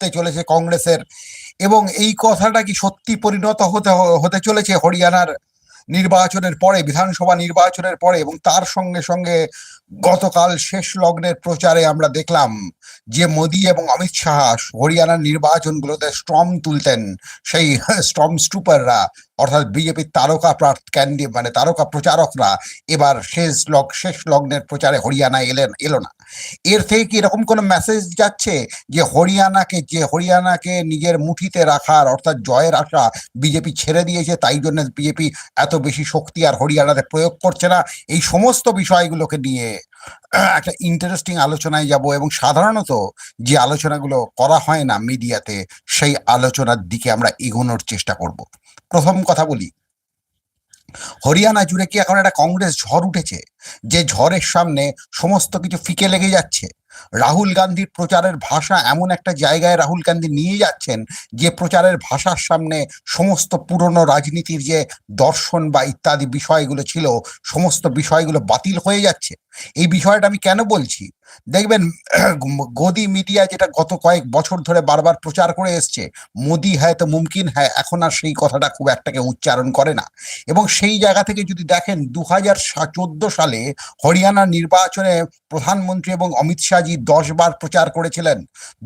চলেছে কংগ্রেসের। এবং এই কথাটা কি সত্যি পরিণত হতে হতে চলেছে হরিয়ানার নির্বাচনের পরে, বিধানসভা নির্বাচনের পরে এবং তার সঙ্গে সঙ্গে গতকাল শেষ লগ্নের প্রচারে আমরা দেখলাম যে মোদী এবং অমিত শাহ হরিয়ানার নির্বাচনগুলোতে স্ট্রম তুলতেন। সেই স্ট্রম স্টুপাররা, অর্থাৎ বিজেপির তারকা ক্যান্ডি মানে তারকা প্রচারকরা এবার শেষ লগ শেষ লগ্নের প্রচারে হরিয়ানা এলেন, এলো না। এর থেকে কি এরকম কোনো মেসেজ যাচ্ছে যে হরিয়ানাকে যে হরিয়ানাকে নিজের মুঠিতে রাখার অর্থাৎ জয়ের আশা বিজেপি ছেড়ে দিয়েছে, তাই জন্য বিজেপি এত বেশি শক্তি আর হরিয়ানাতে প্রয়োগ করছে না, এই সমস্ত বিষয়গুলোকে নিয়ে একটা ইন্টারেস্টিং আলোচনায় যাব এবং সাধারণত যে আলোচনাগুলো করা হয় না মিডিয়াতে, সেই আলোচনার দিকে আমরা এগোনোর চেষ্টা করব। প্রথম কথা বলি, হরিয়ানা জুড়ে কি এখন একটা কংগ্রেস ঝড় উঠেছে? যে ঝড়ের সামনে সমস্ত কিছু ফিকে লেগে যাচ্ছে? রাহুল গান্ধীর প্রচারের ভাষা এমন একটা জায়গায় রাহুল গান্ধী নিয়ে যাচ্ছেন যে প্রচারের ভাষার সামনে সমস্ত পুরনো রাজনীতির যে দর্শন বা ইত্যাদি বিষয়গুলো ছিল, সমস্ত বিষয়গুলো বাতিল হয়ে যাচ্ছে। এই বিষয়টা আমি কেন বলছি? দেখবেন, গদি মিডিয়া যেটা গত কয়েক বছর ধরে বারবার প্রচার করে এসছে, মোদি হ্যায় তো মুমকিন হ্যায়, এখন আর সেই কথাটা খুব একটাকে উচ্চারণ করে না। এবং সেই জায়গা থেকে যদি দেখেন দু হাজার চোদ্দ সালে হরিয়ানা নির্বাচনে প্রধানমন্ত্রী এবং অমিত শাহজি দশ বার প্রচার করেছিলেন।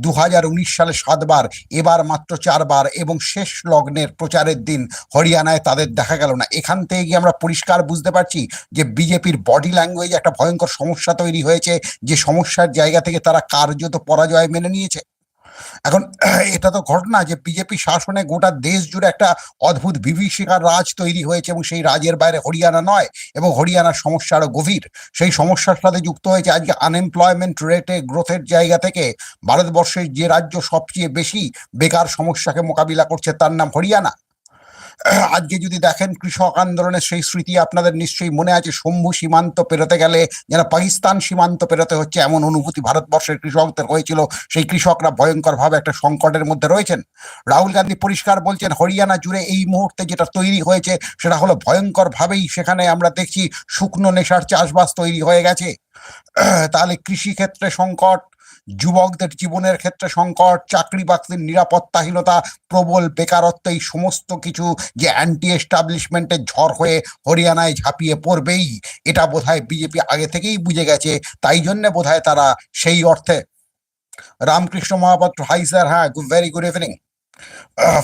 দু হাজার উনিশ সালে সাতবার এবার মাত্র চারবার এবং শেষ লগ্নের প্রচারের দিন হরিয়ানায় তাদের দেখা গেল না। এখান থেকে গিয়ে আমরা পরিষ্কার বুঝতে পারছি যে বিজেপির বডি ল্যাঙ্গুয়েজ একটা ভয়ঙ্কর সমস্যা তৈরি হয়েছে, যে সমস্যার জায়গা থেকে তারা কার্যত পরাজয় মেনে নিয়েছে। এখন এটা তো ঘটনা যে বিজেপি শাসনে গোটা দেশ জুড়ে একটা অদ্ভুত বিভীষিকার রাজ তৈরি হয়েছে এবং সেই রাজের বাইরে হরিয়ানা নয় এবং হরিয়ানার সমস্যা আরও গভীর। সেই সমস্যার সাথে যুক্ত হয়েছে আজকে আনএমপ্লয়মেন্ট রেটে গ্রোথের জায়গা থেকে ভারতবর্ষের যে রাজ্য সবচেয়ে বেশি বেকার সমস্যাকে মোকাবিলা করছে তার নাম হরিয়ানা। আজকে যদি দেখেন কৃষক আন্দোলনের সেই স্মৃতি আপনাদের নিশ্চয়ই মনে আছে। শম্ভু সীমান্ত পেরোতে গেলে যেন পাকিস্তান সীমান্ত পেরোতে হচ্ছে, এমন অনুভূতি ভারতবর্ষের কৃষকদের হয়েছিল। সেই কৃষকরা ভয়ঙ্কর ভাবে একটা সংকটের মধ্যে রয়েছেন। রাহুল গান্ধী পরিষ্কার বলছেন, হরিয়ানা জুড়ে এই মুহূর্তে যেটা তৈরি হয়েছে, সেটা হলো ভয়ঙ্কর ভাবেই সেখানে আমরা দেখছি শুকনো নেশার চাষবাস তৈরি হয়ে গেছে। তাহলে কৃষি ক্ষেত্রে সংকট যুবকদের জীবনের ক্ষেত্রে সংকট, চাকরি বাকরির নিরাপত্তাহীনতা, প্রবল বেকারত্ব, এই সমস্ত কিছু যে অ্যান্টি এস্টাবলিশমেন্টের ঝড় হয়ে হরিয়ানায় ঝাঁপিয়ে পড়বেই, এটা বোধহয় বিজেপি আগে থেকেই বুঝে গেছে, তাই জন্য বোধহয় তারা সেই অর্থে রামকৃষ্ণ মহাপাত্র হাই স্যার হ্যাঁ গুড ভেরি গুড ইভিনিং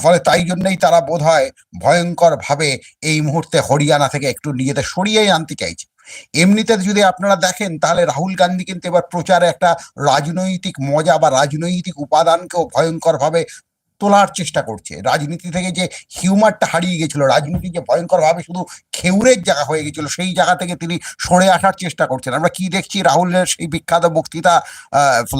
ফলে তাই জন্যই তারা বোধ হয় ভয়ঙ্কর ভাবে এই মুহূর্তে হরিয়ানা থেকে একটু নিজেদের সরিয়েই আনতে চাইছে। এমনিতে যদি আপনারা দেখেন, তাহলে রাহুল গান্ধী কিন্তু এবার প্রচারে একটা রাজনৈতিক মজা বা রাজনৈতিক উপাদানকেও ভয়ঙ্করভাবে তোলার চেষ্টা করছে। রাজনীতি থেকে যে হিউমারটা হারিয়ে গেছিল, রাজনীতি যে ভয়ঙ্করভাবে শুধু খেউরের জায়গা হয়ে গেছিল, সেই জায়গা থেকে তিনি সরে আসার চেষ্টা করছেন। আমরা কি দেখছি? রাহুলের সেই বিখ্যাত বক্তৃতা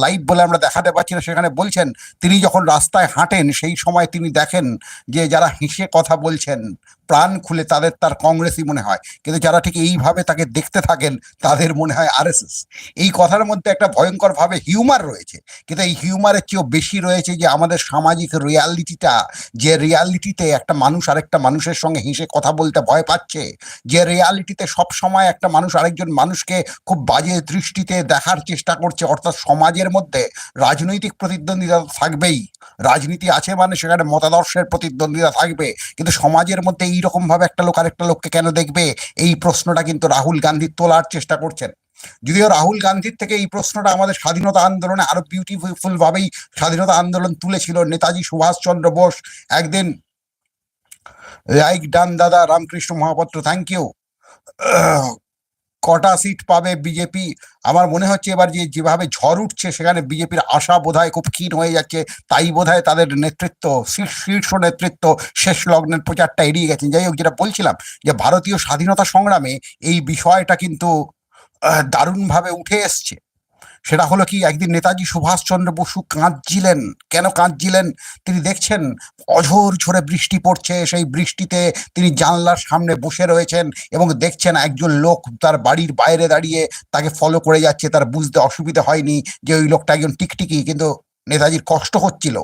লাইভ বলে আমরা দেখাতে পারছি না। সেখানে বলছেন, তিনি যখন রাস্তায় হাঁটেন, সেই সময় তিনি দেখেন যে যারা হেসে কথা বলছেন, প্রাণ খুলে তাদের তার কংগ্রেসই মনে হয়। কিন্তু যারা ঠিক এইভাবে তাকে দেখতে থাকেন, তাদের মনে হয় আরএসএস। এই কথার মধ্যে একটা ভয়ঙ্কর ভাবে হিউমার রয়েছে। কিন্তু এই হিউমারের চেয়েও বেশি রয়েছে যে আমাদের সামাজিক রিয়ালিটিটা যে রিয়ালিটিতে একটা মানুষ আরেকটা মানুষের সঙ্গে হেসে কথা বলতে ভয় পাচ্ছে, যে রিয়ালিটিতে সব সময় একটা মানুষ আরেকজন মানুষকে খুব বাজে দৃষ্টিতে দেখার চেষ্টা করছে, অর্থাৎ সমাজের মধ্যে রাজনৈতিক প্রতিদ্বন্দ্বিতা থাকবেই। রাজনীতি আছে মানে সেখানে মতাদর্শের প্রতিদ্বন্দ্বিতা থাকবে, কিন্তু সমাজের মধ্যে এইরকম ভাবে একটা লোক আরেকটা লোককে কেন দেখবে? এই প্রশ্নটা কিন্তু রাহুল গান্ধী তোলার চেষ্টা করছেন। যদিও রাহুল গান্ধীর থেকে এই প্রশ্নটা আমাদের স্বাধীনতা আন্দোলনে আরও বিউটিফুল ভাবেই স্বাধীনতা আন্দোলন তুলেছিল নেতাজি সুভাষচন্দ্র বোস একদিন। লাইক ডান দাদা, রামকৃষ্ণ মহাপাত্র থ্যাংক ইউ কটা সিট পাবে বিজেপি আমার মনে হচ্ছে এবার যে যেভাবে ঝড় উঠছে, সেখানে বিজেপির আশা বোধহয় খুব ক্ষীণ হয়ে যাচ্ছে। তাই বোধহয় তাদের নেতৃত্ব শীর্ষ নেতৃত্ব শেষ লগ্নের প্রচারটা এড়িয়ে গেছেন। যাই হোক, যেটা বলছিলাম যে ভারতীয় স্বাধীনতা সংগ্রামে এই বিষয়টা কিন্তু দারুণভাবে উঠে এসছে। সেটা হলো কি, একদিন নেতাজি সুভাষচন্দ্র বসু কাঁদছিলেন। কেন কাঁদছিলেন? তিনি দেখছেন, অঝোর ঝরে বৃষ্টি পড়ছে। সেই বৃষ্টিতে তিনি জানলার সামনে বসে রয়েছেন এবং দেখছেন একজন লোক তার বাড়ির বাইরে দাঁড়িয়ে তাকে ফলো করে যাচ্ছে। তার বুঝতে অসুবিধা হয়নি যে ওই লোকটা একজন টিকটিকি, কিন্তু নেতাজির কষ্ট হচ্ছিল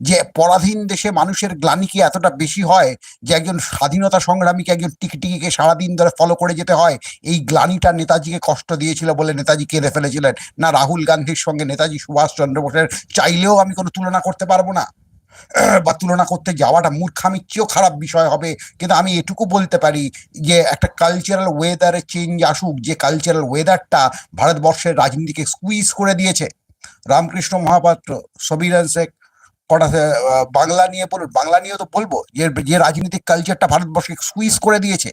যে পরাধীন দেশে মানুষের গ্লানি কি এতটা বেশি হয় যে একজন স্বাধীনতা সংগ্রামীকে একজন টিকিটিকিকে সারাদিন ধরে ফলো করে যেতে হয়? এই গ্লানিটা নেতাজিকে কষ্ট দিয়েছিল বলে নেতাজি কেঁদে ফেলেছিলেন। না রাহুল গান্ধীর সঙ্গে নেতাজি সুভাষচন্দ্র বোসের চাইলেও আমি কোনো তুলনা করতে পারব না। বা তুলনা করতে যাওয়াটা মূর্খামির চেয়েও খারাপ বিষয় হবে। কিন্তু আমি এটুকু বলতে পারি যে একটা কালচারাল ওয়েদারে চেঞ্জ আসুক, যে কালচারাল ওয়েদারটা ভারতবর্ষের রাজনীতিকে স্কুইজ করে দিয়েছে। রামকৃষ্ণ মহাপাত্র সবিরান শেখ কটা বাংলা নিয়ে বলুন বাংলা নিয়ে তো বলব, যে যে রাজনৈতিক কালচারটা ভারতবর্ষকে সুইস করে দিয়েছে,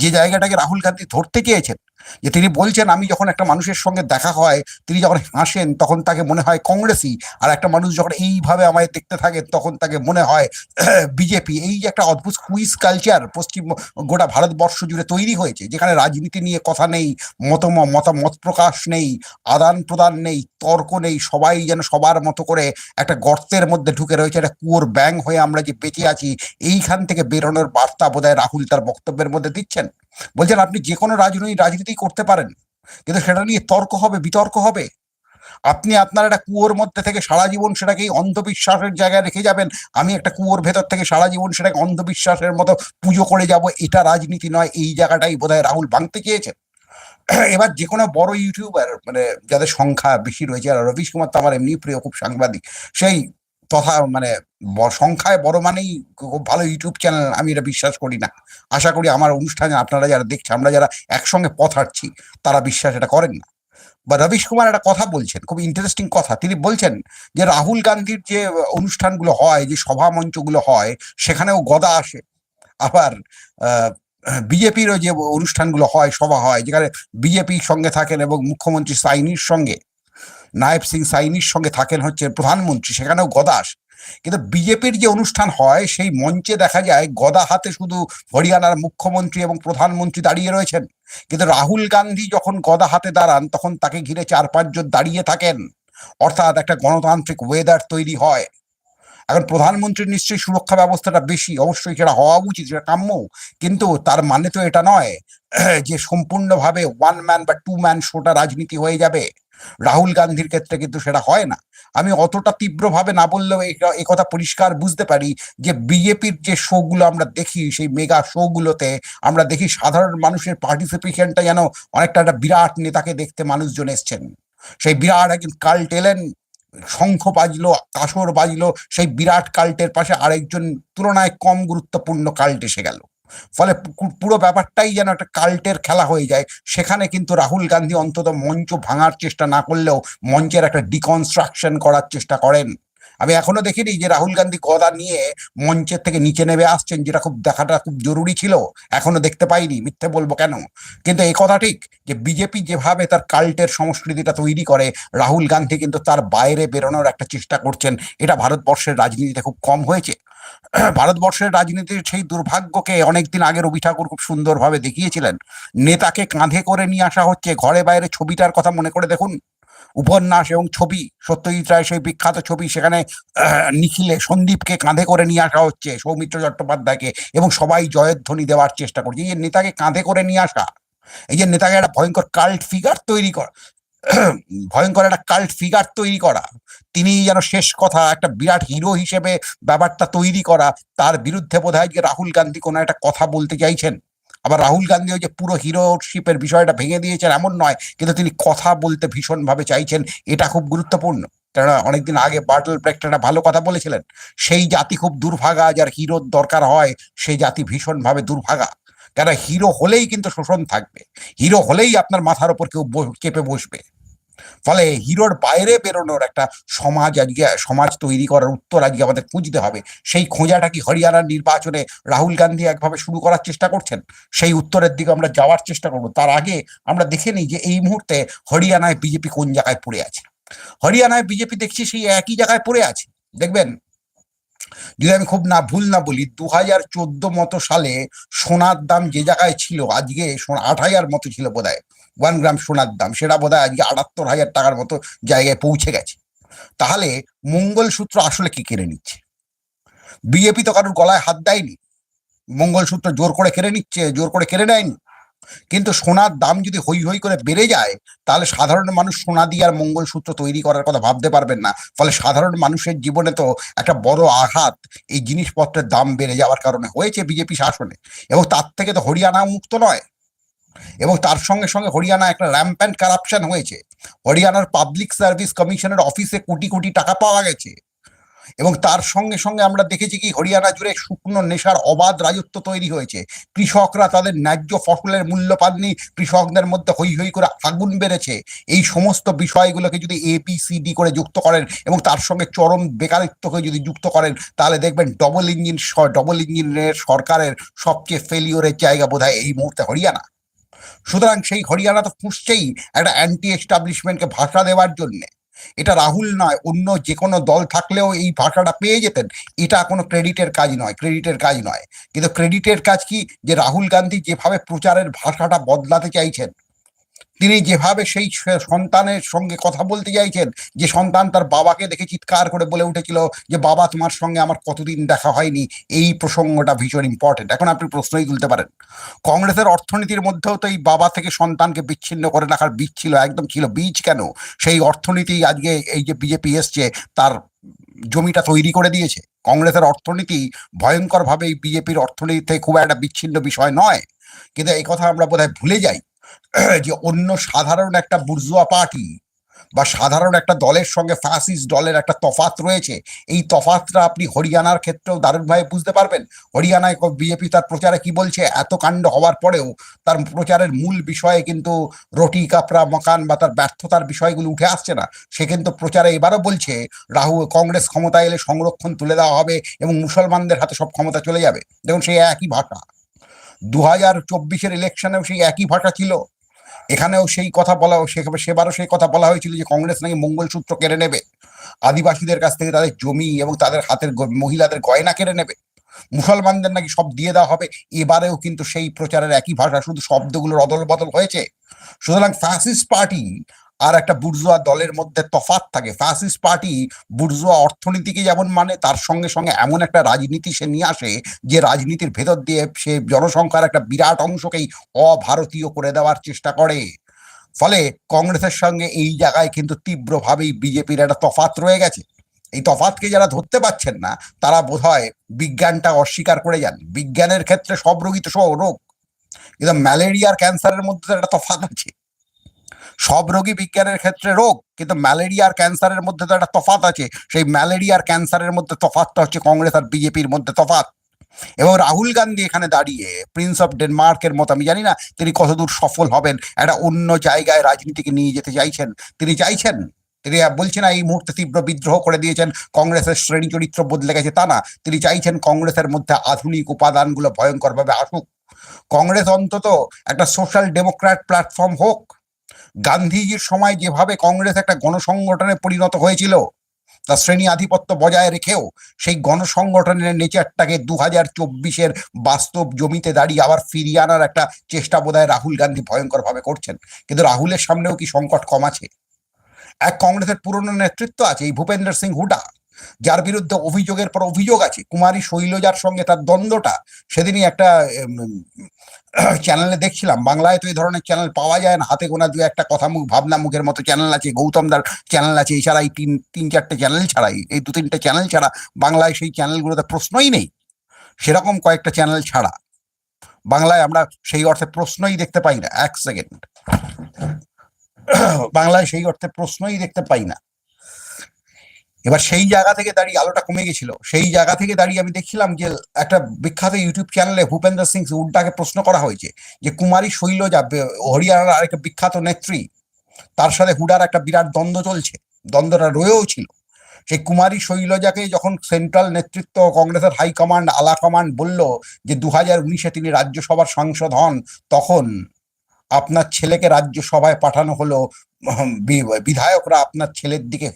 যে জায়গাটাকে রাহুল গান্ধী ধরতে চেয়েছেন যে তিনি বলছেন, আমি যখন একটা মানুষের সঙ্গে দেখা হয়, তিনি যখন হাসেন, তখন তাকে মনে হয় কংগ্রেসই। আর একটা মানুষ যখন এইভাবে আমায় দেখতে থাকেন তখন তাকে মনে হয় বিজেপি। এই যে একটা অদ্ভুত কুইজ কালচার পশ্চিম, গোটা ভারতবর্ষ জুড়ে তৈরি হয়েছে, যেখানে রাজনীতি নিয়ে কথা নেই মত মতামত প্রকাশ নেই, আদান প্রদান নেই, তর্ক নেই, সবাই যেন সবার মতো করে একটা গর্তের মধ্যে ঢুকে রয়েছে, একটা কুয়োর ব্যাং হয়ে আমরা যে বেঁচে আছি, এইখান থেকে বেরোনোর বার্তা বোধহয় রাহুল তার বক্তব্যের মধ্যে দিচ্ছেন। বলছেন, আপনি যে কোনো রাজনৈতিক রাজনীতি করতে পারেন, কিন্তু সেটা নিয়ে তর্ক হবে, বিতর্ক হবে। আপনি আপনার একটা কুয়োর মধ্যে থেকে সারা জীবন সেটাকে এই অন্ধবিশ্বাসের জায়গায় রেখে যাবেন। আমি একটা কুয়োর ভেতর থেকে সারা জীবন সেটাকে অন্ধবিশ্বাসের মতো পুজো করে যাব। এটা রাজনীতি নয়, এই জায়গাটাই বোধহয় রাহুল ভাঙতে চেয়েছেন এবার যে কোনো বড় ইউটিউবার মানে যাদের সংখ্যা বেশি রয়েছে, আর রবিশ কুমার তো আমার এমনি প্রিয়, খুব সাংবাদিক, সেই তথা মানে সংখ্যায় বড় মানেই খুব ভালো ইউটিউব চ্যানেল আমি এটা বিশ্বাস করি না। আশা করি আমার অনুষ্ঠানে আপনারা যারা দেখছেন, আমরা যারা একসঙ্গে পথ হাঁটছি, তারা বিশ্বাস এটা করেন না। বা রবিশ কুমার একটা কথা বলছেন, খুব ইন্টারেস্টিং কথা। তিনি বলছেন যে, রাহুল গান্ধীর যে অনুষ্ঠানগুলো হয়, যে সভা মঞ্চগুলো হয়, সেখানেও গদা আসে। আবার বিজেপিরও যে অনুষ্ঠানগুলো হয়, সভা হয়, যেখানে বিজেপির সঙ্গে থাকেন এবং মুখ্যমন্ত্রী সাইনির সঙ্গে নায়েব সিং সাইনির সঙ্গে থাকেন হচ্ছে প্রধানমন্ত্রী, সেখানেও গদাস। কিন্তু বিজেপির যে অনুষ্ঠান হয়, সেই মঞ্চে দেখা যায় গদা হাতে শুধু হরিয়ানার মুখ্যমন্ত্রী এবং প্রধানমন্ত্রী দাঁড়িয়ে রয়েছেন। কিন্তু রাহুল গান্ধী যখন গদা হাতে দাঁড়ান, তখন তাকে ঘিরে চার পাঁচজন দাঁড়িয়ে থাকেন। অর্থাৎ একটা গণতান্ত্রিক ওয়েদার তৈরি হয়। এখন প্রধানমন্ত্রীর নিশ্চয়ই সুরক্ষা ব্যবস্থাটা বেশি, অবশ্যই সেটা হওয়া উচিত, সেটা কাম্য। কিন্তু তার মানে তো এটা নয় যে সম্পূর্ণভাবে ওয়ান ম্যান বা টু ম্যান শোটা রাজনীতি হয়ে যাবে। রাহুল গান্ধীর ক্ষেত্রে কিন্তু সেটা হয় না। আমি অতটা তীব্রভাবে না বললেও এটা- এ কথা পরিষ্কার বুঝতে পারি যে বিজেপির যে শোগুলো আমরা দেখি, সেই মেগা শোগুলোতে আমরা দেখি সাধারণ মানুষের পার্টিসিপেশনটা যেন অনেকটা একটা বিরাট নেতাকে দেখতে মানুষজন এসছেন। সেই বিরাট একজন কাল্ট এলেন, শঙ্খ বাজলো, কাসর বাজলো, সেই বিরাট কাল্টের পাশে আরেকজন তুলনায় কম গুরুত্বপূর্ণ কাল্ট এসে গেল। ফলে পুরো ব্যাপারটাই যেন একটা কাল্টের খেলা হয়ে যায়। সেখানে কিন্তু রাহুল গান্ধী অন্তত মঞ্চ ভাঙার চেষ্টা না করলেও মঞ্চের একটা ডিকনস্ট্রাকশন করার চেষ্টা করেন। আমি এখনও দেখিনি যে রাহুল গান্ধী গদা নিয়ে মঞ্চের থেকে নিচে নেমে আসছেন, যেটা খুব দেখাটা খুব জরুরি ছিল। এখনও দেখতে পাইনি, মিথ্যে বলব কেন? কিন্তু এই কথা ঠিক যে বিজেপি যেভাবে তার কাল্টের সংস্কৃতিটা তৈরি করে, রাহুল গান্ধী কিন্তু তার বাইরে বেরোনোর একটা চেষ্টা করছেন। এটা ভারতবর্ষের রাজনীতিতে খুব কম হয়েছে। ভারতবর্ষের রাজনীতির সেই দুর্ভাগ্যকে অনেকদিন আগে রবি ঠাকুর খুব সুন্দরভাবে দেখিয়েছিলেন। নেতাকে কাঁধে করে নিয়ে আসা হচ্ছে, ঘরে বাইরে ছবিটার কথা মনে করে দেখুন। উপন্যাস এবং ছবি, সত্যজিৎ রায় সেই বিখ্যাত ছবি, সেখানে নিখিলে সন্দীপকে কাঁধে করে নিয়ে আসা হচ্ছে, সৌমিত্র চট্টোপাধ্যায়কে এবং সবাই জয়ধ্বনি দেওয়ার চেষ্টা করছে। এই নেতাকে কাঁধে করে নিয়ে আসা, এই যে নেতাকে একটা ভয়ঙ্কর কাল্ট ফিগার তৈরি করা ভয়ঙ্কর একটা কাল্ট ফিগার তৈরি করা। তিনি যেন শেষ কথা, একটা বিরাট হিরো হিসেবে ব্যাপারটা তৈরি করা। তার বিরুদ্ধে বোধ হয় যে রাহুল গান্ধী কোনো একটা কথা বলতে চাইছেন। আবার রাহুল গান্ধী ওই যে পুরো হিরোশিপের বিষয়টা ভেঙে দিয়েছেন এমন নয়, কিন্তু তিনি কথা বলতে ভীষণভাবে চাইছেন। এটা খুব গুরুত্বপূর্ণ। কেননা অনেকদিন আগে বার্টল ব্রেক্ট একটা ভালো কথা বলেছিলেন। সেই জাতি খুব দুর্ভাগা, যার হিরোর দরকার হয় সেই জাতি ভীষণভাবে দুর্ভাগা। কেন হিরো হলেই কিন্তু শোষণ থাকবে। হিরো হলেই আপনার মাথার ওপর কেউ চেপে বসবে। ফলে হিরোর বাইরে বেরোনোর একটা সমাজ আজকে, সমাজ তৈরি করার উত্তর আজকে আমাদের খুঁজতে হবে। সেই খোঁজাটা কি হরিয়ানার নির্বাচনে রাহুল গান্ধী একভাবে শুরু করার চেষ্টা করছেন? সেই উত্তরের দিকে আমরা যাওয়ার চেষ্টা করব। তার আগে আমরা দেখে নিই যে এই মুহূর্তে হরিয়ানায় বিজেপি কোন জায়গায় পড়ে আছে। হরিয়ানায় বিজেপি দেখছি সেই একই জায়গায় পড়ে আছে। দেখবেন? যদি আমি খুব না ভুল না বলি দু হাজার চোদ্দ মতো সালে সোনার দাম যে জায়গায় ছিল, আজকে আট হাজার মতো ছিল বোধ ওয়ান গ্রাম সোনার দাম, সেটা বোধ হয় আজকে আটাত্তর হাজার টাকার মতো জায়গায় পৌঁছে গেছে। তাহলে মঙ্গলসূত্র আসলে কি কেড়ে নিচ্ছে? বিজেপি তো কারোর গলায় হাত দেয়নি। মঙ্গলসূত্র জোর করে কেড়ে নিচ্ছে, জোর করে কেড়ে নেয়নি। কিন্তু সোনার দাম যদি হই হই করে বেড়ে যায়, তাহলে সাধারণ মানুষ সোনা দিয়ে আর মঙ্গলসূত্র তৈরি করার কথা ভাবতে পারবেন না। ফলে সাধারণ মানুষের জীবনে তো একটা বড় আঘাত এই জিনিসপত্রের দাম বেড়ে যাওয়ার কারণে হয়েছে বিজেপি শাসনে। এবং তার থেকে তো হরিয়ানা মুক্ত নয়। এবং তার সঙ্গে সঙ্গে হরিয়ানা একটা র্যাম্প অ্যান্ড কারাপশন হয়েছে। হরিয়ানার পাবলিক সার্ভিস কমিশনের অফিসে কোটি কোটি টাকা পাওয়া গেছে। এবং তার সঙ্গে সঙ্গে আমরা দেখেছি কি হরিয়ানা জুড়ে শুকনো নেশার অবাধ রাজত্ব তৈরি হয়েছে। কৃষকরা তাদের ন্যায্য ফসলের মূল্য পাননি, কৃষকদের মধ্যে হই হই করে আগুন বেড়েছে। এই সমস্ত বিষয়গুলোকে যদি এ বি সি ডি করে যুক্ত করেন এবং তার সঙ্গে চরম বেকারিত্বকে যদি যুক্ত করেন, তাহলে দেখবেন ডবল ইঞ্জিন ডবল ইঞ্জিনের সরকারের সবচেয়ে ফেলিওরের জায়গা বোধ এই মুহূর্তে হরিয়ানা। সুতরাং সেই হরিয়ানা তো খুঁজছেই একটা অ্যান্টি এস্টাবলিশমেন্টকে ভাষা দেওয়ার জন্যে। এটা রাহুল নয়, অন্য যে কোনো দল থাকলেও এই ভাষাটা পেয়ে যেতেন। এটা কোনো ক্রেডিটের কাজ নয় ক্রেডিটের কাজ নয়। কিন্তু ক্রেডিটের কাজ কি? যে রাহুল গান্ধী যেভাবে প্রচারের ভাষাটা বদলাতে চাইছেন তিনি যেভাবে সেই সন্তানের সঙ্গে কথা বলতে চাইছেন, যে সন্তান তার বাবাকে দেখে চিৎকার করে বলে উঠেছিল যে, বাবা, তোমার সঙ্গে আমার কতদিন দেখা হয়নি? এই প্রসঙ্গটা ভীষণ ইম্পর্টেন্ট এখন আপনি প্রশ্নই তুলতে পারেন। কংগ্রেসের অর্থনীতির মধ্যেও তো এই বাবা থেকে সন্তানকে বিচ্ছিন্ন করে রাখার বীজ ছিল, একদম ছিল। বীজ কেন? সেই অর্থনীতি আজকে এই যে বিজেপি এসছে, তার জমিটা তৈরি করে দিয়েছে। কংগ্রেসের অর্থনীতি ভয়ঙ্করভাবে এই বিজেপির অর্থনীতি থেকে খুব একটা বিচ্ছিন্ন বিষয় নয়। কিন্তু এই কথা আমরা বোধহয় ভুলে যাই। যে অন্য সাধারণ একটা বুর্জুয়া পার্টি বা সাধারণ একটা দলের সঙ্গে ফ্যাসিস্ট দলের একটা তফাত রয়েছে, এই তফাতটা আপনি হরিয়ানার ক্ষেত্রেও দারুণভাবে বুঝতে পারবেন। হরিয়ানায় বিজেপি তার প্রচারে কি বলছে, এত কাণ্ড হওয়ার পরেও তার প্রচারের মূল বিষয়ে কিন্তু রুটি, কাপড়া মকান বা তার ব্যর্থতার বিষয়গুলো উঠে আসছে না। সে কিন্তু প্রচারে এবারও বলছে, রাহু, কংগ্রেস ক্ষমতা এলে সংরক্ষণ তুলে দেওয়া হবে এবং মুসলমানদের হাতে সব ক্ষমতা চলে যাবে। দেখুন সেই একই ভাষা। দু হাজার চব্বিশের ইলেকশনেও সেই একই ভাষা ছিল। এখানেও সেই কথা বলা সেবারও সেই কথা বলা হয়েছিল যে কংগ্রেস নাকি মঙ্গলসূত্র কেড়ে নেবে। আদিবাসীদের কাছ থেকে তাদের জমি এবং তাদের হাতের মহিলাদের গয়না কেড়ে নেবে। মুসলমানদের নাকি সব দিয়ে দেওয়া হবে। এবারেও কিন্তু সেই প্রচারের একই ভাষা, শুধু শব্দগুলোর অদল বদল হয়েছে। সুতরাং ফ্যাসিস্ট পার্টি আর একটা বুর্জোয়া দলের মধ্যে তফাৎ থাকে। ফ্যাসিস্ট পার্টি বুর্জোয়া অর্থনীতিকে যেমন মানে তার সঙ্গে সঙ্গে এমন একটা রাজনীতি সে নিয়ে আসে, যে রাজনীতির ভেতর দিয়ে সে জনসংখ্যার একটা বিরাট অংশকেই অভারতীয় করে দেওয়ার চেষ্টা করে। ফলে কংগ্রেসের সঙ্গে এই জায়গায় কিন্তু তীব্রভাবেই বিজেপির একটা তফাত রয়ে গেছে। এই তফাতকে যারা ধরতে পারছেন না, তারা বোধহয় বিজ্ঞানটা অস্বীকার করে যান। বিজ্ঞানের ক্ষেত্রে সব রোগী তো সব রোগ। কিন্তু ম্যালেরিয়ার ক্যান্সারের মধ্যে একটা তফাৎ আছে। সব রোগী বিজ্ঞানের ক্ষেত্রে রোগ, কিন্তু ম্যালেরিয়া আর ক্যান্সারের মধ্যে তো একটা তফাৎ আছে। সেই ম্যালেরিয়া আর ক্যান্সারের মধ্যে তফাৎটা হচ্ছে কংগ্রেস আর বিজেপির মধ্যে তফাৎ। এবং রাহুল গান্ধী এখানে দাঁড়িয়ে প্রিন্স অফ ডেনমার্কের মতো, আমি জানি না তিনি কতদূর সফল হবেন, একটা অন্য জায়গায় রাজনীতিকে নিয়ে যেতে চাইছেন। তিনি চাইছেন? তিনি বলছেন এই মুহূর্তে তীব্র বিদ্রোহ করে দিয়েছেন, কংগ্রেসের শ্রেণি চরিত্র বদলে গেছে, তা না। তিনি চাইছেন কংগ্রেসের মধ্যে আধুনিক উপাদানগুলো ভয়ঙ্করভাবে আসুক। কংগ্রেস অন্তত একটা সোশ্যাল ডেমোক্র্যাট প্ল্যাটফর্ম হোক গান্ধীজির সময় যেভাবে কংগ্রেস একটা গণসংগঠনে পরিণত হয়েছিল, তার শ্রেণি আধিপত্য বজায় রেখেও সেই গণসংগঠনের নেচারটাকে দু হাজার চব্বিশের বাস্তব জমিতে দাঁড়িয়ে আবার ফিরিয়ে আনার একটা চেষ্টা বোধহয় রাহুল গান্ধী ভয়ঙ্কর ভাবে করছেন। কিন্তু রাহুলের সামনেও কি সংকট কম আছে? এক কংগ্রেসের পুরনো নেতৃত্ব আছে এই ভূপেন্দ্র সিং হুডা। যার বিরুদ্ধে অভিযোগের পর অভিযোগ আছে, কুমারী শৈলজার সঙ্গে তার দ্বন্দ্বটা, সেদিনই একটা চ্যানেলে দেখছিলাম, বাংলায় তো এই ধরনের চ্যানেল পাওয়া যায় না, হাতে গোনা দু একটা কথা মুখ, ভাবনা মুখের মতো চ্যানেল আছে, গৌতম দার চ্যানেল আছে, এছাড়া এই তিন তিন চারটে চ্যানেল ছাড়াই, এই দু তিনটে চ্যানেল ছাড়া বাংলায় সেই চ্যানেলগুলোতে প্রশ্নই নেই, সেরকম কয়েকটা চ্যানেল ছাড়া। বাংলায় আমরা সেই অর্থে প্রশ্নই দেখতে পাই না, এক সেকেন্ড বাংলায় সেই অর্থে প্রশ্নই দেখতে পাই না। এবার সেই জায়গা থেকে দাঁড়িয়ে আলোটা কমে গেছিল। সেই জায়গা থেকে দাঁড়িয়ে আমি দেখছিলাম যে একটা বিখ্যাত ইউটিউব চ্যানেলে ভূপেন্দ্র সিং হুড্ডাকে প্রশ্ন করা হয়েছে যে, কুমারী শৈলজা হরিয়ানার আরেকটা বিখ্যাত নেত্রী, তার সাথে হুডার একটা বিরাট দ্বন্দ্ব চলছে। দ্বন্দ্বটা রয়েও ছিল। সেই কুমারী শৈলজাকে যখন সেন্ট্রাল নেতৃত্ব কংগ্রেসের হাইকমান্ড আলা কমান্ড বলল যে দু হাজার উনিশে তিনি রাজ্যসভার সাংসদ হন, তখন আপনার ছেলেকে রাজ্যসভায় পাঠানো হলো বিধায়করা আপনার ছেলের দিকে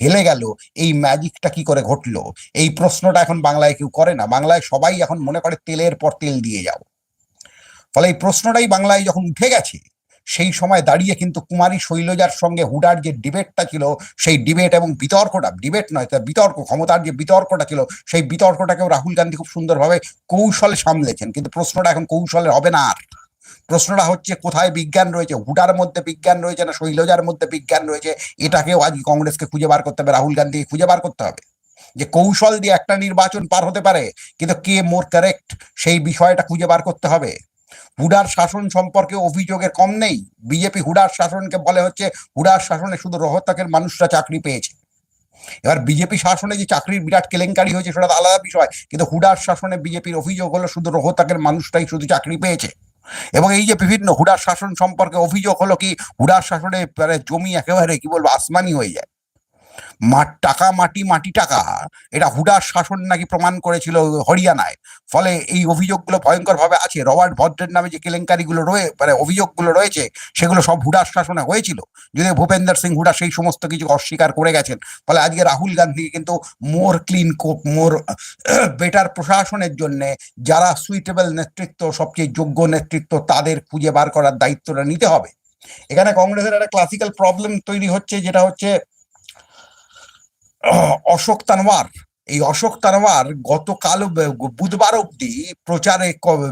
হেলে গেল, এই ম্যাজিকটা কি করে ঘটলো? এই প্রশ্নটা এখন বাংলায় কেউ করে না, বাংলায় সবাই এখন মনে করে তেলের পর তেল দিয়ে যাও। ফলে এই প্রশ্নটাই বাংলায় যখন উঠে গেছে, সেই সময় দাঁড়িয়ে কিন্তু কুমারী শৈলজার সঙ্গে হুডার যে ডিবেটটা ছিল, সেই ডিবেট এবং বিতর্কটা, ডিবেট নয় তার বিতর্ক, ক্ষমতার যে বিতর্কটা ছিল, সেই বিতর্কটাকেও রাহুল গান্ধী খুব সুন্দরভাবে কৌশলে সামলেছেন, কিন্তু প্রশ্নটা এখন কৌশলের হবে না আর। প্রশ্নটা হচ্ছে, কোথায় বিজ্ঞান রয়েছে? হুডার মধ্যে বিজ্ঞান রয়েছে না শৈলজার মধ্যে বিজ্ঞান রয়েছে? এটাকেও আজ কংগ্রেসকে খুঁজে বার করতে হবে, রাহুল গান্ধীকে খুঁজে বার করতে হবে। যে কৌশল দিয়ে একটা নির্বাচন পার হতে পারে, কিন্তু কে মোর কারেক্ট সেই বিষয়টা খুঁজে বার করতে হবে। হুডার শাসন সম্পর্কে অভিযোগের কম নেই। বিজেপি হুডার শাসনকে বলে হচ্ছে, হুডার শাসনে শুধু রোহতাকের মানুষরা চাকরি পেয়েছে। এবার বিজেপি শাসনে যে চাকরির বিরাট কেলেঙ্কারি হয়েছে, সেটা আলাদা বিষয়। কিন্তু হুডার শাসনে বিজেপির অভিযোগ হলো, শুধু রোহতাকের মানুষটাই শুধু চাকরি পেয়েছে। এবং এই যে বিভিন্ন হুডার শাসন সম্পর্কে অভিযোগ হলো কি, হুডার শাসনে জমি একেবারে, কি বলব, আসমানি হয়ে যায়। মাঠ টাকা মাটি মাটি টাকা। এটা হুডার শাসন নাকি প্রমাণ করেছিল হরিয়ানায়। ফলে এই অভিযোগগুলো ভয়ঙ্কর ভাবে আছে। রবার্ট ভদ্রের নামে যে কেলেঙ্কারিগুলো রয়ে মানে অভিযোগগুলো রয়েছে, সেগুলো সব হুডার শাসনে হয়েছিল। যদি ভূপেন্দ্র সিং হুডা সেই সমস্ত কিছু অস্বীকার করে গেছেন। ফলে আজকে রাহুল গান্ধী কিন্তু মোর ক্লিন কোপ, মোর বেটার প্রশাসনের জন্য যারা সুইটেবল নেতৃত্ব, সবচেয়ে যোগ্য নেতৃত্ব, তাদের খুঁজে বার করার দায়িত্বটা নিতে হবে। এখানে কংগ্রেসের একটা ক্লাসিক্যাল প্রবলেম তৈরি হচ্ছে, যেটা হচ্ছে অশোক তানওয়ার। এই অশোক তানওয়ার গতকাল বুধবার অব্দি প্রচারে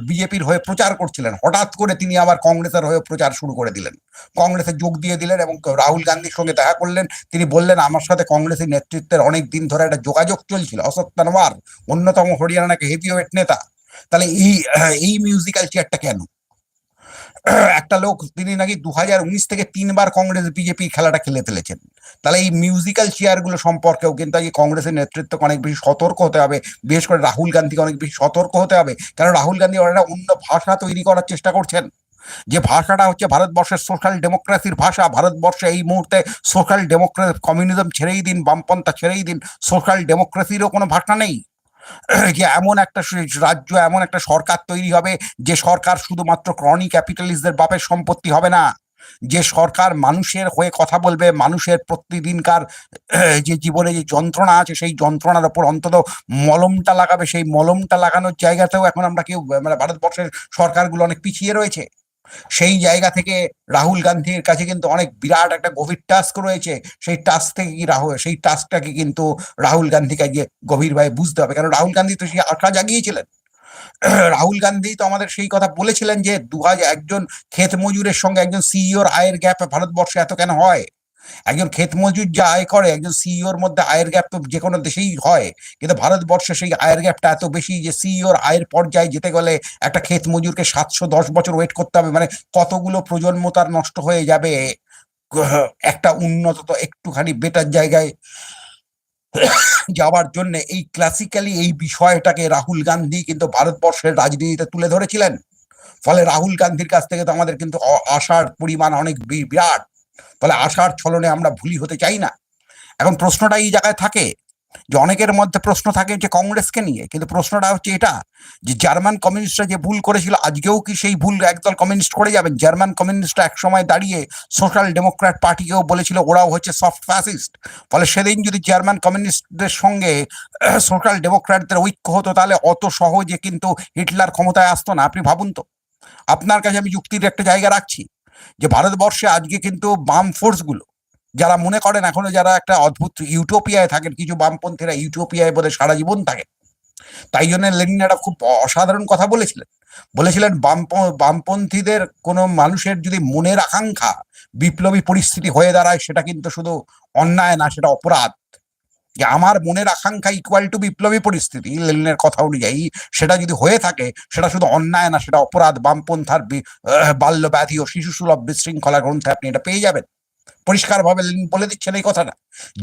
বিজেপির হয়ে প্রচার করছিলেন। হঠাৎ করে তিনি আবার কংগ্রেসের হয়ে প্রচার শুরু করে দিলেন। কংগ্রেসে যোগ দিয়ে দিলেন এবং রাহুল গান্ধীর সঙ্গে দেখা করলেন। তিনি বললেন, আমার সাথে কংগ্রেসের নেতৃত্বের অনেক দিন ধরে একটা যোগাযোগ চলছিল। অশোক তানওয়ার অন্যতম হরিয়ানা নাকি হেভিওয়েট নেতা। তাহলে এই এই মিউজিক্যাল চেয়ারটা কেন? একটা লোক তিনি নাকি দু থেকে তিনবার কংগ্রেস, বিজেপি খেলাটা খেলে ফেলেছেন। তাহলে এই মিউজিক্যাল চেয়ারগুলো সম্পর্কেও কিন্তু আজকে কংগ্রেসের নেতৃত্বকে অনেক বেশি সতর্ক হতে হবে। বিশেষ করে রাহুল গান্ধীকে অনেক বেশি সতর্ক হতে হবে। কারণ রাহুল গান্ধী ওরা অন্য ভাষা তৈরি করার চেষ্টা করছেন। যে ভাষাটা হচ্ছে ভারতবর্ষের সোশ্যাল ডেমোক্রেসির ভাষা। ভারতবর্ষে এই মুহূর্তে সোশ্যাল ডেমোক্রেসি কমিউনিজম ছেড়েই দিন, বামপন্থা ছেড়েই দিন। সোশ্যাল ডেমোক্রেসিরও কোনো ভাষা নেই। যে এমন একটা রাজ্য, এমন একটা সরকার তৈরি হবে, যে সরকার শুধুমাত্র ক্রনি ক্যাপিটালিস্টদের বাপের সম্পত্তি হবে না। যে সরকার মানুষের হয়ে কথা বলবে, মানুষের প্রতিদিনকার যে জীবনে যে যন্ত্রণা আছে, সেই যন্ত্রণার ওপর অন্তত মলমটা লাগাবে। সেই মলমটা লাগানোর জায়গাতেও এখন আমরা কেউ মানে ভারতবর্ষের সরকারগুলো অনেক পিছিয়ে রয়েছে। সেই জায়গা থেকে রাহুল গান্ধীর কাছে কিন্তু অনেক বিরাট একটা গভীর টাস্ক রয়েছে। সেই টাস্ক থেকে কি রাহুল সেই টাস্কটাকে কিন্তু রাহুল গান্ধীকে গিয়ে গভীরভাবে বুঝতে হবে। কারণ রাহুল গান্ধী তো সেই আশা জাগিয়েছিলেন। রাহুল গান্ধী তো আমাদের সেই কথা বলেছিলেন যে, দু হাজার একজন ক্ষেত মজুরের সঙ্গে একজন সিইওর আয়ের গ্যাপ ভারতবর্ষে এত কেন হয়? একজন ক্ষেত মজুর যা আয় করে, একজন সিইওর মধ্যে আয়ের গ্যাপ তো যে কোনো দেশেই হয়, কিন্তু ভারতবর্ষে সেই আয়ের গ্যাপটা এত বেশি যে সিইওর আয়ের পর্যায়ে যেতে গেলে একটা ক্ষেত মজুরকে সাতশো দশ বছর ওয়েট করতে হবে মানে কতগুলো প্রজন্ম তার নষ্ট হয়ে যাবে। একটা উন্নত তো একটুখানি বেটার জায়গায় যাওয়ার জন্য এই ক্লাসিক্যালি এই বিষয়টাকে রাহুল গান্ধী কিন্তু ভারতবর্ষের রাজনীতিতে তুলে ধরেছিলেন। ফলে রাহুল গান্ধীর কাছ থেকে তো আমাদের কিন্তু আশার পরিমাণ অনেক বিরাট। ফলে আশার ছলনে আমরা ভুলি হতে চাই না। এখন প্রশ্নটা এই জায়গায় থাকে যে অনেকের মধ্যে প্রশ্ন থাকে যে কংগ্রেসকে নিয়ে, কিন্তু প্রশ্নটা হচ্ছে এটা যে জার্মান কমিউনিস্টরা যে ভুল করেছিল, আজকেও কি সেই ভুল একদল কমিউনিস্ট করে যাবেন? জার্মান কমিউনিস্টরা একসময় দাঁড়িয়ে সোশ্যাল ডেমোক্র্যাট পার্টিকেও বলেছিল, ওরাও হচ্ছে সফট ফ্যাসিস্ট। ফলে সেদিন যদি জার্মান কমিউনিস্টদের সঙ্গে সোশ্যাল ডেমোক্র্যাটদের ঐক্য হতো, তাহলে অত সহজে কিন্তু হিটলার ক্ষমতায় আসতো না। আপনি ভাবুন তো, আপনার কাছে আমি যুক্তির একটা জায়গা রাখছি। যে ভারতবর্ষে আজকে কিন্তু বাম ফোর্সগুলো যারা মনে করেন এখনও যারা একটা অদ্ভুত ইউটোপিয়ায় থাকেন, কিছু বামপন্থীরা ইউটোপিয়ায় বলে সারা জীবন থাকে তাই জন্য লেনিন একটা খুব অসাধারণ কথা বলেছিলেন। বলেছিলেন বাম বামপন্থীদের কোনো মানুষের যদি মনের আকাঙ্ক্ষা বিপ্লবী পরিস্থিতি হয়ে দাঁড়ায়, সেটা কিন্তু শুধু অন্যায় না, সেটা অপরাধ। যে আমার মনের আকাঙ্ক্ষা ইকুয়াল টু বিপ্লবী পরিস্থিতি, লেনিনের কথা অনুযায়ী সেটা যদি হয়ে থাকে, সেটা শুধু অন্যায় না, সেটা অপরাধ, বামপন্থার বাল্য ব্যাধি ও শিশু সুলভ বিশৃঙ্খলা গ্রন্থে আপনি এটা পেয়ে যাবেন। পরিষ্কারভাবে বলে দিচ্ছেন এই কথাটা।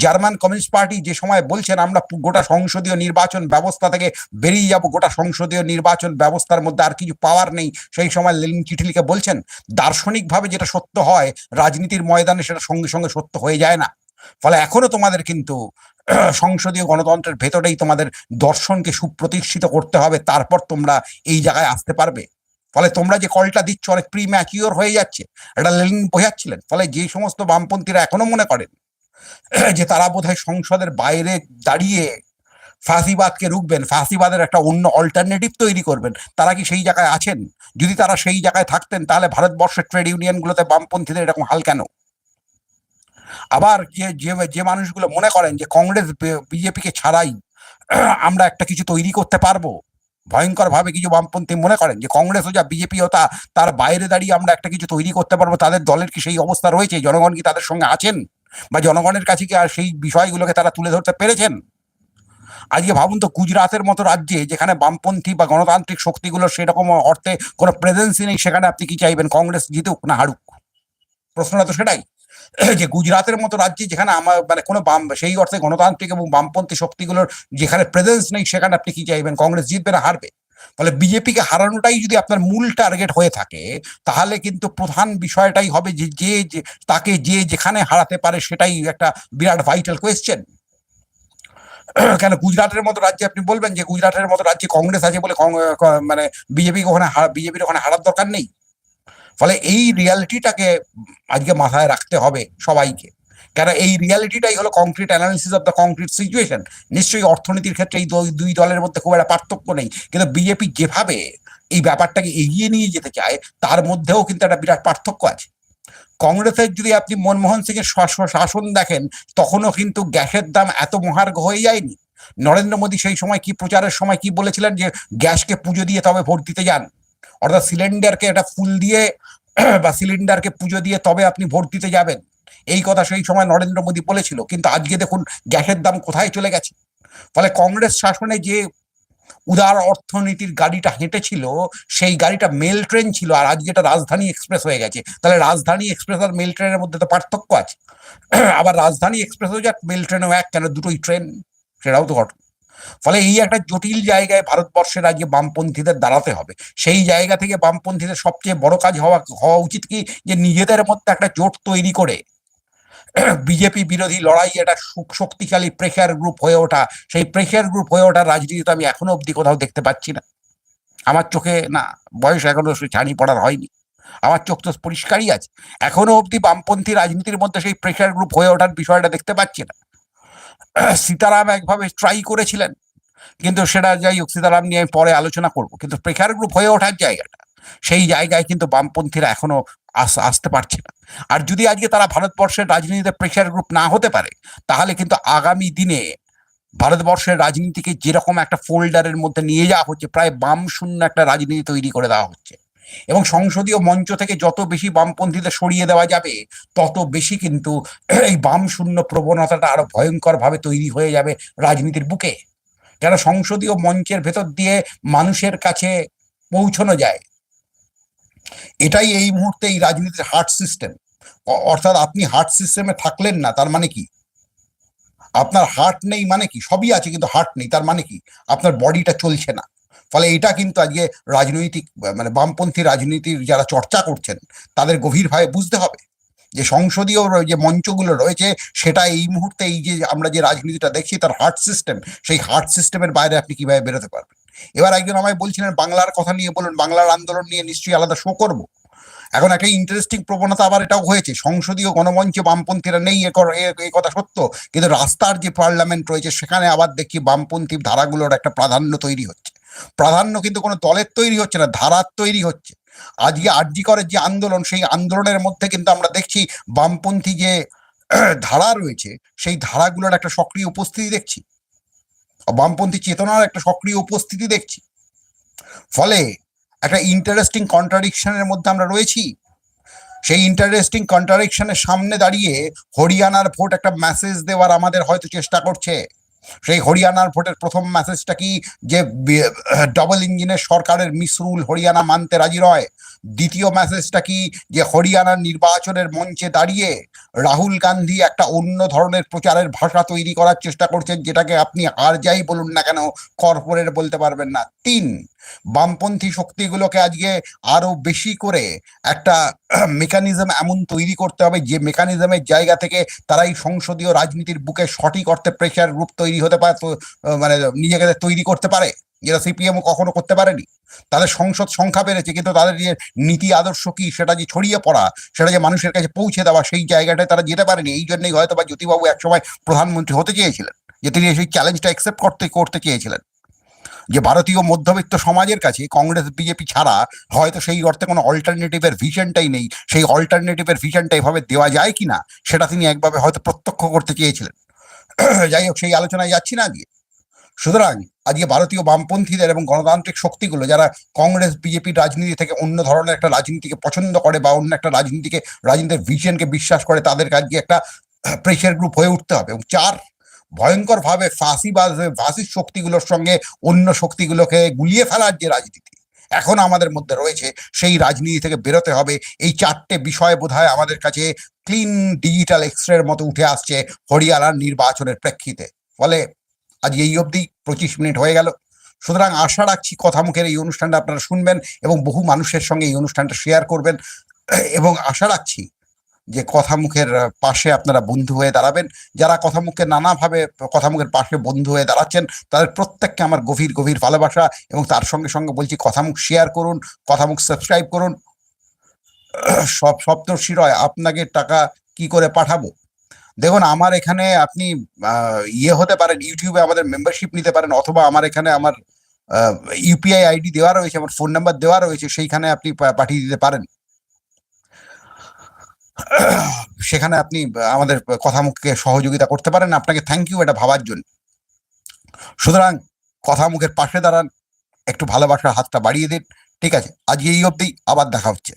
জার্মান কমিউনিস্ট পার্টি যে সময় বলছেন, আমরা গোটা সংসদীয় নির্বাচন ব্যবস্থা থেকে বেরিয়ে যাব, গোটা সংসদীয় নির্বাচন ব্যবস্থার মধ্যে আর কিছু পাওয়ার নেই, সেই সময় লেনিন চিঠি লিখে বলছেন, দার্শনিকভাবে যেটা সত্য হয়, রাজনীতির ময়দানে সেটা সঙ্গে সঙ্গে সত্য হয়ে যায় না। ফলে এখনও তোমাদের কিন্তু সংসদীয় গণতন্ত্রের ভেতরেই তোমাদের দর্শনকে সুপ্রতিষ্ঠিত করতে হবে, তারপর তোমরা এই জায়গায় আসতে পারবে। ফলে তোমরা যে কলটা দিচ্ছ অনেক প্রি ম্যাচিওর হয়ে যাচ্ছে এটা লেলিন বোঝাচ্ছিলেন। ফলে যে সমস্ত বামপন্থীরা এখনও মনে করেন যে তারা বোধহয় সংসদের বাইরে দাঁড়িয়ে ফাঁসিবাদকে রুখবেন, ফাঁসিবাদের একটা অন্য অল্টারনেটিভ তৈরি করবেন। তারা কি সেই জায়গায় আছেন? যদি তারা সেই জায়গায় থাকতেন, তাহলে ভারতবর্ষের ট্রেড ইউনিয়নগুলোতে বামপন্থীদের এরকম হাল কেন? আবার যে যে মানুষগুলো মনে করেন যে কংগ্রেস বিজেপিকে ছাড়াই আমরা একটা কিছু তৈরি করতে পারব ভয়ঙ্কর ভাবে কিছু বামপন্থী মনে করেন যে কংগ্রেসও যা বিজেপিও তা, তার বাইরে দাঁড়িয়ে আমরা একটা কিছু তৈরি করতে পারব, তাদের দলের কি সেই অবস্থা রয়েছে, জনগণ কি তাদের সঙ্গে আছেন? বা জনগণের কাছে কি আর সেই বিষয়গুলোকে তারা তুলে ধরতে পেরেছেন? আজকে ভাবুন তো গুজরাতের মতো রাজ্যে যেখানে বামপন্থী বা গণতান্ত্রিক শক্তিগুলো সেরকম অর্থে কোনো প্রেজেন্সই নেই, সেখানে আপনি কি চাইবেন? কংগ্রেস জিতুক না হারুক? প্রশ্নটা তো সেটাই। যে গুজরাতের মতো রাজ্যে যেখানে আমার মানে কোনো বাম, সেই অর্থে গণতান্ত্রিক এবং বামপন্থী শক্তিগুলোর যেখানে প্রেজেন্স নেই, সেখানে আপনি কি চাইবেন? কংগ্রেস জিতবে না, হারবে। ফলে বিজেপিকে হারানোটাই যদি আপনার মূল টার্গেট হয়ে থাকে, তাহলে কিন্তু প্রধান বিষয়টাই হবে যে যে তাকে যে যেখানে হারাতে পারে, সেটাই একটা বিরাট ভাইটাল কোয়েশ্চেন কেন গুজরাটের মতো রাজ্যে আপনি বলবেন যে, গুজরাটের মতো রাজ্যে কংগ্রেস আছে বলে মানে বিজেপি ওখানে, বিজেপির ওখানে হারার দরকার নেই? ফলে এই রিয়ালিটিটাকে আজকে মাথায় রাখতে হবে সবাইকে। কেন এই রিয়ালিটিটাই হলো concrete analysis of the concrete situation নিশ্চয়ই অর্থনীতির ক্ষেত্রে এই দুই- দলের মধ্যে খুব একটা পার্থক্য নেই। কিন্তু বিজেপি যেভাবে এই ব্যাপারটাকে এগিয়ে নিয়ে যেতে চায়, তার মধ্যেও কিন্তু একটা বিরাট পার্থক্য আছে। কংগ্রেসের যদি আপনি মনমোহন সিং এর শাসন দেখেন, তখনও কিন্তু গ্যাসের দাম এত মহার্ঘ হয়ে যায়নি। নরেন্দ্র মোদী সেই সময় কি প্রচারের সময় কি বলেছিলেন যে, গ্যাসকে পুজো দিয়ে তবে ভোট দিতে যান? অর্থাৎ সিলিন্ডারকে একটা ফুল দিয়ে, বা সিলিন্ডারকে পুজো দিয়ে তবে আপনি ভোট দিতে যাবেন। এই কথা সেই সময় নরেন্দ্র মোদী বলেছিল, কিন্তু আজকে দেখুন গ্যাসের দাম কোথায় চলে গেছে। ফলে কংগ্রেস শাসনে যে উদার অর্থনীতির গাড়িটা হেঁটেছিল, সেই গাড়িটা মেল ট্রেন ছিল, আর আজকে এটা রাজধানী এক্সপ্রেস হয়ে গেছে। তাহলে রাজধানী এক্সপ্রেস আর মেল ট্রেনের মধ্যে তো পার্থক্য আছে। আবার রাজধানী এক্সপ্রেসও যাক, মেল ট্রেনও এক, কেন দুটোই ট্রেন? সেটাও তো ঘটনা। ফলে এই একটা জটিল জায়গায় ভারতবর্ষের আজকে বামপন্থীদের দাঁড়াতে হবে। সেই জায়গা থেকে বামপন্থীদের সবচেয়ে বড় কাজ হওয়া হওয়া উচিত কি? যে নিজেদের মধ্যে একটা জোট তৈরি করে বিজেপি বিরোধী লড়াই সুক- শক্তিশালী প্রেশার গ্রুপ হয়ে ওঠা। সেই প্রেশার গ্রুপ হয়ে ওঠার রাজনীতি আমি এখনও অবধি কোথাও দেখতে পাচ্ছি না। আমার চোখে না, বয়স এখনও ছানি পড়ার হয়নি। আমার চোখ তো পরিষ্কারই আছে। এখনও অবধি বামপন্থী রাজনীতির মধ্যে সেই প্রেশার গ্রুপ হয়ে ওঠার বিষয়টা দেখতে পাচ্ছি না। সীতারাম একভাবে ট্রাই করেছিলেন, কিন্তু সেটা যাই হোক, সীতারাম নিয়ে আমি পরে আলোচনা করব। কিন্তু প্রেশার গ্রুপ হয়ে ওঠার জায়গাটা, সেই জায়গায় কিন্তু বামপন্থীরা এখনও আস, আসতে পারছে না। আর যদি আজকে তারা ভারতবর্ষের রাজনীতিতে প্রেশার গ্রুপ না হতে পারে, তাহলে কিন্তু আগামী দিনে ভারতবর্ষের রাজনীতিকে যেরকম একটা ফোল্ডারের মধ্যে নিয়ে যাওয়া হচ্ছে, প্রায় বাম শূন্য একটা রাজনীতি তৈরি করে দেওয়া হচ্ছে। এবং সংসদীয় মঞ্চ থেকে যত বেশি বামপন্থীদের সরিয়ে দেওয়া যাবে, তত বেশি কিন্তু এই বাম শূন্য প্রবণতাটা আরও ভয়ঙ্কর ভাবে তৈরি হয়ে যাবে রাজনীতির বুকে। কেন সংসদীয় মঞ্চের ভেতর দিয়ে মানুষের কাছে পৌঁছানো যায়। এটাই এই মুহূর্তে এই রাজনীতির হার্ট সিস্টেম। অর্থাৎ আপনি হার্ট সিস্টেমে থাকলেন না, তার মানে কি? আপনার হার্ট নেই মানে কি? সবই আছে কিন্তু হার্ট নেই, তার মানে কি? আপনার বডিটা চলছে না। ফলে এটা কিন্তু আজকে রাজনৈতিক মানে বামপন্থী রাজনীতির যারা চর্চা করছেন, তাদের গভীরভাবে বুঝতে হবে যে সংসদীয় যে মঞ্চগুলো রয়েছে, সেটা এই মুহূর্তে এই যে আমরা যে রাজনীতিটা দেখছি, তার হার্ট সিস্টেম সেই হার্ট সিস্টেমের বাইরে আপনি কীভাবে বেরোতে পারবেন? এবার একজন আমায় বলছিলেন, বাংলার কথা নিয়ে বলুন, বাংলার আন্দোলন নিয়ে নিশ্চয়ই আলাদা শো করব। এখন একটা ইন্টারেস্টিং প্রবণতা আবার এটাও হয়েছে, সংসদীয় গণমঞ্চে বামপন্থীরা নেই, এ কথা সত্য, কিন্তু রাস্তার যে পার্লামেন্ট রয়েছে, সেখানে আবার দেখি বামপন্থী ধারাগুলোর একটা প্রাধান্য তৈরি হচ্ছে। প্রাধান্য কিন্তু কোনো দলের তৈরি হচ্ছে না, ধারার তৈরি হচ্ছে। আজকে আরজি করের যে আন্দোলন, সেই আন্দোলনের মধ্যে কিন্তু আমরা দেখছি বামপন্থী যে ধারা রয়েছে, সেই ধারাগুলোর একটা সক্রিয় উপস্থিতি দেখছি। বামপন্থী চেতনার একটা সক্রিয় উপস্থিতি দেখছি। ফলে একটা ইন্টারেস্টিং কন্ট্রাডিকশনের মধ্যে আমরা রয়েছি। সেই ইন্টারেস্টিং কন্ট্রাডিকশনের সামনে দাঁড়িয়ে হরিয়ানার ভোট একটা মেসেজ দেওয়ার আমাদের হয়তো চেষ্টা করছে। সেই হরিয়ানার ভোটের প্রথম মেসেজটা কি? যে ডবল ইঞ্জিনের সরকারের মিসরুল হরিয়ানা মানতে রাজি নয়। দ্বিতীয় মেসেজটা কি? যে, হরিয়ানার নির্বাচনের মঞ্চে দাঁড়িয়ে রাহুল গান্ধী একটা অন্য ধরনের প্রচারের ভাষা তৈরি করার চেষ্টা করছেন, যেটাকে আপনি আর যাই বলুন না কেন কর্পোরেট বলতে পারবেন না। তিন বামপন্থী শক্তিগুলোকে আজকে আরও বেশি করে একটা মেকানিজম এমন তৈরি করতে হবে, যে মেকানিজমের জায়গা থেকে তারা এই সংসদীয় রাজনীতির বুকে সঠিক অর্থে প্রেশার গ্রুপ তৈরি হতে পারে মানে নিজেকে তৈরি করতে পারে। যেটা সিপিএম কখনো করতে পারেনি। তাদের সংসদ সংখ্যা বেড়েছে, কিন্তু তাদের যে নীতি আদর্শ কি, সেটা যে ছড়িয়ে পড়া, সেটা যে মানুষের কাছে পৌঁছে দেওয়া, সেই জায়গাটায় তারা যেতে পারেনি। এই জন্যই হয়তো বা জ্যোতিবাবু একসময় প্রধানমন্ত্রী হতে চেয়েছিলেন, যে তিনি সেই চ্যালেঞ্জটা অ্যাকসেপ্ট করতে করতে চেয়েছিলেন। যে ভারতীয় মধ্যবিত্ত সমাজের কাছে কংগ্রেস, বিজেপি ছাড়া হয়তো সেই অর্থে কোনো অল্টারনেটিভের ভিশনটাই নেই। সেই অল্টারনেটিভের ভিশনটা এভাবে দেওয়া যায় কি না সেটা তিনি একভাবে হয়তো প্রত্যক্ষ করতে চেয়েছিলেন। যাই হোক, সেই আলোচনায় যাচ্ছি না আজকে। সুতরাং আজকে ভারতীয় বামপন্থীদের এবং গণতান্ত্রিক শক্তিগুলো, যারা কংগ্রেস, বিজেপি রাজনীতি থেকে অন্য ধরনের একটা রাজনীতিকে পছন্দ করে বা অন্য একটা রাজনীতিকে, রাজনীতির ভিশনকে বিশ্বাস করে তাদের কাছে একটা প্রেশার গ্রুপ হয়ে উঠতে হবে। এবং চার ভয়ঙ্করভাবে ফাঁসিবাদ ফাঁসির শক্তিগুলোর সঙ্গে অন্য শক্তিগুলোকে গুলিয়ে ফেলার যে রাজনীতি, এখন আমাদের মধ্যে রয়েছে, সেই রাজনীতি থেকে বেরোতে হবে। এই চারটে বিষয় বোধহয় আমাদের কাছে ক্লিন ডিজিটাল এক্সরের মতো উঠে আসছে হরিয়ানার নির্বাচনের প্রেক্ষিতে। ফলে আজ এই অবধি পঁচিশ মিনিট হয়ে গেল। সুতরাং আশা রাখছি কথা মুখের এই অনুষ্ঠানটা আপনারা শুনবেন এবং বহু মানুষের সঙ্গে এই অনুষ্ঠানটা শেয়ার করবেন। এবং আশা রাখছি যে কথা মুখের পাশে আপনারা বন্ধু হয়ে দাঁড়াবেন। যারা কথা মুখে নানাভাবে কথা মুখের পাশে বন্ধু হয়ে দাঁড়াচ্ছেন, তাদের প্রত্যেককে আমার গভীর গভীর ভালোবাসা এবং তার সঙ্গে সঙ্গে বলছি কথা মুখ শেয়ার করুন কথা মুখ সাবস্ক্রাইব করুন। সব সপ্তর্ষিরয় আপনাকে টাকা কি করে পাঠাবো? দেখুন, আমার এখানে আপনি ইয়ে হতে পারেন ইউটিউবে আমাদের মেম্বারশিপ নিতে পারেন, অথবা আমার এখানে আমার ইউপিআই আইডি দেওয়া রয়েছে, আমার ফোন নাম্বার দেওয়া রয়েছে, সেইখানে আপনি পাঠিয়ে দিতে পারেন। সেখানে আপনি, আমাদের কথা মুখকে সহযোগিতা করতে পারেন, আপনাকে থ্যাংক ইউ এটা ভাবার জন্য। সুতরাং কথা মুখের পাশে দাঁড়ান, একটু ভালোবাসার হাতটা বাড়িয়ে দিন, ঠিক আছে? আজকে এই অবধি আবার দেখা হচ্ছে।